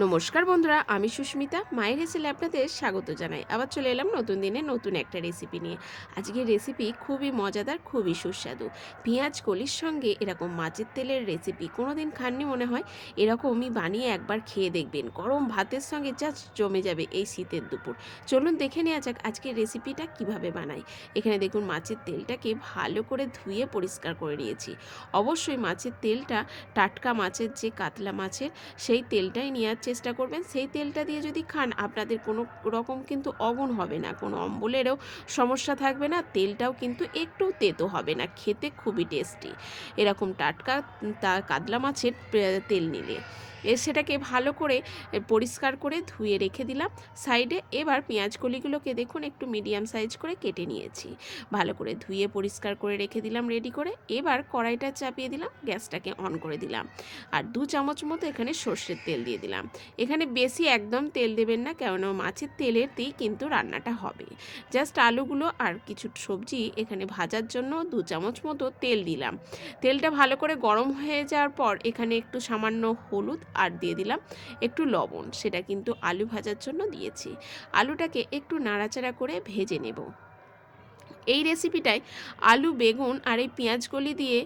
নমস্কার বন্ধুরা, আমি সুস্মিতা। মায়ের রেসিপি আপনাদের স্বাগত জানাই। আবার চলে এলাম নতুন দিনে নতুন একটা রেসিপি নিয়ে। আজকের রেসিপি খুবই মজাদার, খুবই সুস্বাদু। পেঁয়াজ কলির সঙ্গে এরকম মাছের তেলের রেসিপি কোনো দিন খাননি মনে হয়? এরকমই বানিয়ে একবার খেয়ে দেখবেন। গরম ভাতের সঙ্গে জাস্ট জমে যাবে এই শীতের দুপুর। চলুন দেখে নেওয়া যাক আজকের রেসিপিটা কীভাবে বানাই। এখানে দেখুন, মাছের তেলটাকে ভালো করে ধুয়ে পরিষ্কার করে নিয়েছি। অবশ্যই মাছের তেলটা টাটকা মাছের যে কাতলা মাছের, সেই তেলটাই নেওয়ার চেষ্টা করবেন। সেই তেলটা দিয়ে যদি খান, আপনাদের কোনো রকম কিন্তু অগুণ হবে না। কোনো অম্বলেরও সমস্যা থাকবে না, তেলটাও কিন্তু একটু তেতো হবে না। খেতে খুবই টেস্টি। এরকম টাটকা, তা কাতলা মাছের তেল নিলে। সেটাকে ভালো করে পরিষ্কার করে ধুয়ে রেখে দিলাম। সাইডে এবার পেঁয়াজ কলিগুলোকে দেখুন একটু মিডিয়াম সাইজ করে কেটে নিয়েছি। ভালো করে ধুয়ে পরিষ্কার করে রেখে দিলাম রেডি করে। এবার কড়াইটা চাপিয়ে দিলাম, গ্যাসটাকে অন করে দিলাম। আর দু চামচ মতো এখানে সর্ষের তেল দিয়ে দিলাম। এখানে বেশি একদম তেল দেবেন না, কেননা মাছের তেলেরতেই কিন্তু রান্নাটা হবে। জাস্ট আলুগুলো আর কিছু সবজি এখানে ভাজার জন্য দু চামচ মতো তেল দিলাম। তেলটা ভালো করে গরম হয়ে যাওয়ার পর এখানে একটু সামান্য হলুদ আর দিয়ে দিলাম একটু লবণ। সেটা কিন্তু আলু ভাজার জন্য দিয়েছি। আলুটাকে একটু নাড়াচাড়া করে ভেজে নেব। এই রেসিপিটায় আলু, বেগুন আর এই পেঁয়াজকলি দিয়ে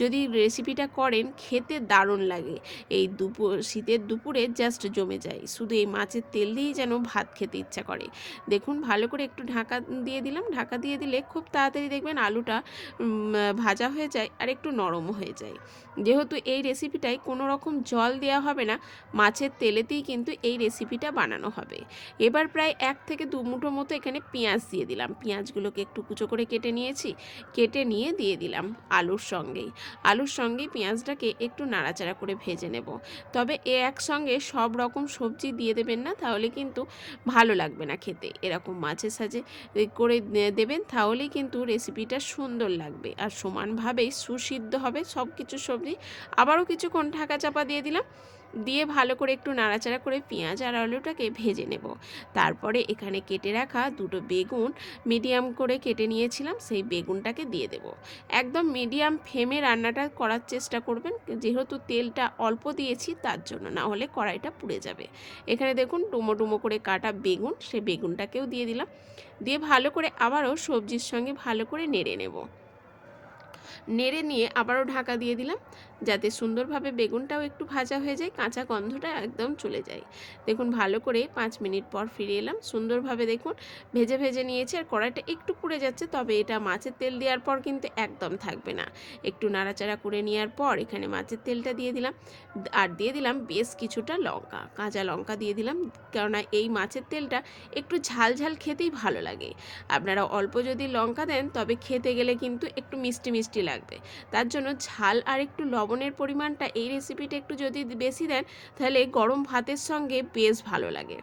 যদি রেসিপিটা করেন, খেতে দারুণ লাগে। এই দুপুর শীতের দুপুরে জাস্ট জমে যায়। শুধু এই মাছের তেল দিয়েই যেন ভাত খেতে ইচ্ছা করে। দেখুন, ভালো করে একটু ঢাকা দিয়ে দিলাম। ঢাকা দিয়ে দিলে খুব তাড়াতাড়ি দেখবেন আলুটা ভাজা হয়ে যায় আর একটু নরমও হয়ে যায়। যেহেতু এই রেসিপিটায় কোনো রকম জল দেওয়া হবে না, মাছের তেলেতেই কিন্তু এই রেসিপিটা বানানো হবে। এবার প্রায় এক থেকে দু মুঠো মতো এখানে পেঁয়াজ দিয়ে দিলাম। পেঁয়াজগুলোকে একটু কুচো করে কেটে নিয়েছি। কেটে নিয়ে দিয়ে দিলাম আলুর সঙ্গেই। আলুর সঙ্গেই পেঁয়াজটাকে একটু নাড়াচাড়া করে ভেজে নেব। তবে এ একসঙ্গে সব রকম সবজি দিয়ে দেবেন না, তাহলে কিন্তু ভালো লাগবে না খেতে। এরকম মাছের সাজে করে দেবেন, তাহলেই কিন্তু রেসিপিটা সুন্দর লাগবে। আর সমানভাবেই সুসিদ্ধ হবে সব কিছু সবজি। আবারও কিছুক্ষণ ঢাকা চাপা দিয়ে দিলাম। দিয়ে ভালো করে একটু নাড়াচাড়া করে পেঁয়াজ আর আলুটাকে ভেজে নেব। তারপরে এখানে কেটে রাখা দুটো বেগুন মিডিয়াম করে কেটে নিয়েছিলাম, সেই বেগুনটাকে দিয়ে দেব। একদম মিডিয়াম ফ্লেমে রান্নাটা করার চেষ্টা করবেন, যেহেতু তেলটা অল্প দিয়েছি তার জন্য, না হলে কড়াইটা পুড়ে যাবে। এখানে দেখুন ডুমো ডুমো করে কাটা বেগুন সেই বেগুনটাকেও দিয়ে দিলাম। দিয়ে ভালো করে আবারও সবজির সঙ্গে ভালো করে নেড়ে নেব। নেড়ে নিয়ে আবারও ঢাকা দিয়ে দিলাম। যাতে সুন্দরভাবে বেগুনটাও একটু ভাজা হয়ে যায়, কাঁচা গন্ধটা একদম চলে যায়। দেখুন, ভালো করে পাঁচ মিনিট পর ফিরে এলাম। সুন্দরভাবে দেখুন, ভেজে ভেজে নিয়েছি আর কড়াইটা একটু পুড়ে যাচ্ছে, তবে এটা মাছের তেল দেওয়ার পর কিন্তু একদম থাকবে না। একটু নাড়াচাড়া করে নেওয়ার পর এখানে মাছের তেলটা দিয়ে দিলাম। আর দিয়ে দিলাম বেশ কিছুটা লঙ্কা, কাঁচা লঙ্কা দিয়ে দিলাম। কেননা এই মাছের তেলটা একটু ঝাল ঝাল খেতেই ভালো লাগে। আপনারা অল্প যদি লঙ্কা দেন, তবে খেতে গেলে কিন্তু একটু মিষ্টি মিষ্টি লাগবে। তার জন্য ঝাল আর একটু লবণের পরিমাণটা এই রেসিপিটা একটু যদি বেশি দেন, তাহলে গরম ভাতের সঙ্গে বেশ ভালো লাগে।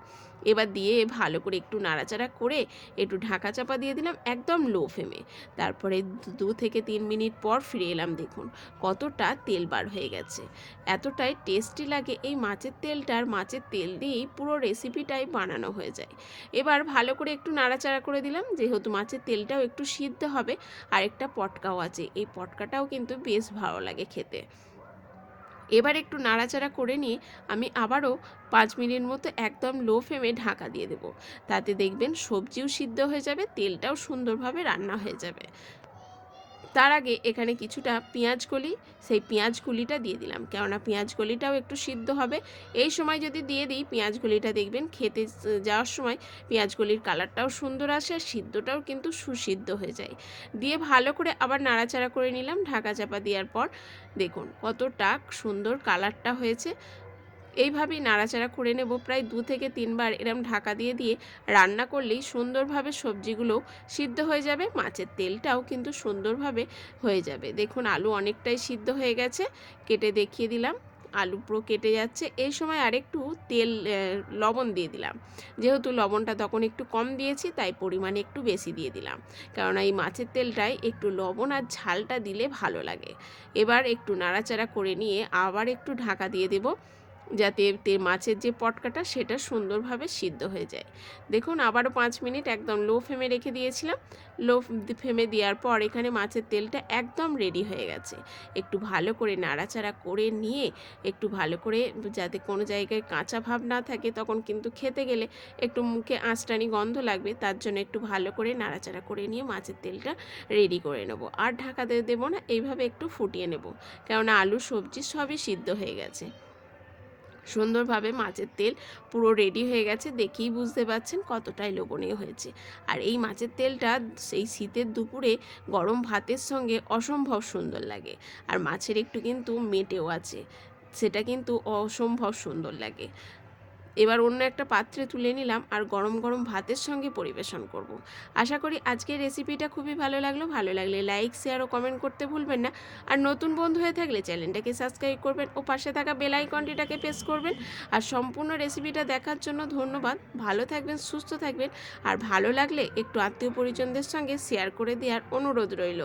এবার দিয়ে ভালো করে একটু নাড়াচাড়া করে একটু ঢাকা চাপা দিয়ে দিলাম একদম লো ফ্লেমে। তারপরে দু- থেকে তিন মিনিট পর ফিরে এলাম দেখুন, কতটা তেল বার হয়ে গেছে। এতটাই টেস্টি লাগে এই মাছের তেলটার মাছের তেল দিয়েই পুরো রেসিপিটাই বানানো হয়ে যায়। এবার ভালো করে একটু নাড়াচাড়া করে দিলাম, যেহেতু মাছের তেলটাও একটু সিদ্ধ হবে আর একটা পটকাও আছে। এই পটকাটাও কিন্তু বেশ ভালো লাগে খেতে। এবার একটু নাড়াচাড়া করে নিয়ে আমি আবারও পাঁচ মিনিট মতো একদম লো ফ্লেমে ঢাকা দিয়ে দেবো। তাতে দেখবেন সবজিও সিদ্ধ হয়ে যাবে, তেলটাও সুন্দরভাবে রান্না হয়ে যাবে। তার আগে এখানে কিছুটা পেঁয়াজ কলি, সেই পেঁয়াজ কলিটা দিয়ে দিলাম। কেননা পেঁয়াজ কলিটাও একটু সিদ্ধ হবে। এই সময় যদি দিয়ে দিই, পেঁয়াজ কলিটা দেখবেন খেতে যাওয়ার সময় পেঁয়াজ কলির কালারটাও সুন্দর আসে আর সিদ্ধটাও কিন্তু সুসিদ্ধ হয়ে যায়। দিয়ে ভালো করে আবার নাড়াচাড়া করে নিলাম ঢাকা চাপা দেওয়ার পর। দেখুন কতটা সুন্দর কালারটা হয়েছে। এইভাবেই নাড়াচাড়া করে নেব। প্রায় দু থেকে তিনবার এরম ঢাকা দিয়ে দিয়ে রান্না করলেই সুন্দরভাবে সবজিগুলো সিদ্ধ হয়ে যাবে, মাছের তেলটাও কিন্তু সুন্দরভাবে হয়ে যাবে। দেখুন, আলু অনেকটাই সিদ্ধ হয়ে গেছে, কেটে দেখিয়ে দিলাম। আলু পুরো কেটে যাচ্ছে। এই সময় আরেকটু তেল লবণ দিয়ে দিলাম। যেহেতু লবণটা তখন একটু কম দিয়েছি, তাই পরিমাণে একটু বেশি দিয়ে দিলাম। কেননা এই মাছের তেলটায় একটু লবণ আর ঝালটা দিলে ভালো লাগে। এবার একটু নাড়াচাড়া করে নিয়ে আবার একটু ঢাকা দিয়ে দেব। যাতে মাছের যে পটকাটা সেটা সুন্দরভাবে সিদ্ধ হয়ে যায়। দেখুন, আবারও পাঁচ মিনিট একদম লো ফ্লেমে রেখে দিয়েছিলাম। লো ফ্লেমে দেওয়ার পর এখানে মাছের তেলটা একদম রেডি হয়ে গেছে। একটু ভালো করে নাড়াচাড়া করে নিয়ে একটু ভালো করে যাতে কোনো জায়গায় কাঁচা ভাব না থাকে, তখন কিন্তু খেতে গেলে একটু মুখে আঁচটানি গন্ধ লাগবে, তার জন্য একটু ভালো করে নাড়াচাড়া করে নিয়ে মাছের তেলটা রেডি করে নেব। আর ঢাকা দিয়ে দেবো না, এইভাবে একটু ফুটিয়ে নেব। কেননা আলু সবজি সবই সিদ্ধ হয়ে গেছে। সুন্দরভাবে মাছের তেল পুরো রেডি হয়ে গেছে। দেখেই বুঝতে পারছেন কতটাই লোভনীয় হয়েছে। আর এই মাছের তেলটা সেই শীতের দুপুরে গরম ভাতের সঙ্গে অসম্ভব সুন্দর লাগে। আর মাছের একটু কিন্তু মেটেও আছে। সেটা কিন্তু অসম্ভব সুন্দর লাগে। এবার অন্য একটা পাত্রে তুলে নিলাম আর গরম গরম ভাতের সঙ্গে পরিবেশন করব। আশা করি আজকের রেসিপিটা খুবই ভালো লাগল। ভালো লাগলে লাইক শেয়ার ও কমেন্ট করতে ভুলবেন না। আর নতুন বন্ধু হয়ে থাকলে চ্যানেলটাকে সাবস্ক্রাইব করবেন। ও পাশে থাকা বেল আইকনটিটাকে প্রেস করবেন। আর সম্পূর্ণ রেসিপিটা দেখার জন্য ধন্যবাদ। ভালো থাকবেন, সুস্থ থাকবেন। আর ভালো লাগলে একটু আত্মীয় পরিজনদের সঙ্গে শেয়ার করে দেওয়ার অনুরোধ রইল।